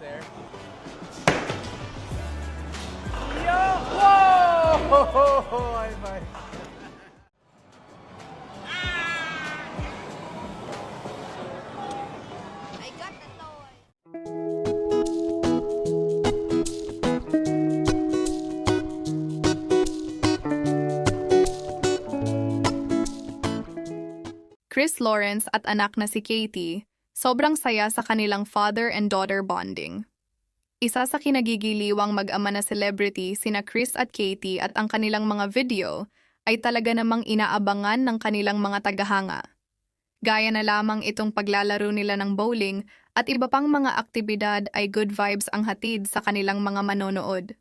there. Yo! Whoa! I toy. Chris Lawrence at anak na si Katie, sobrang saya sa kanilang father and daughter bonding. Isa sa kinagigiliwang mag-ama na celebrity sina Chris at Katie at ang kanilang mga video ay talaga namang inaabangan ng kanilang mga tagahanga. Gaya na lamang itong paglalaro nila ng bowling at iba pang mga aktibidad ay good vibes ang hatid sa kanilang mga manonood.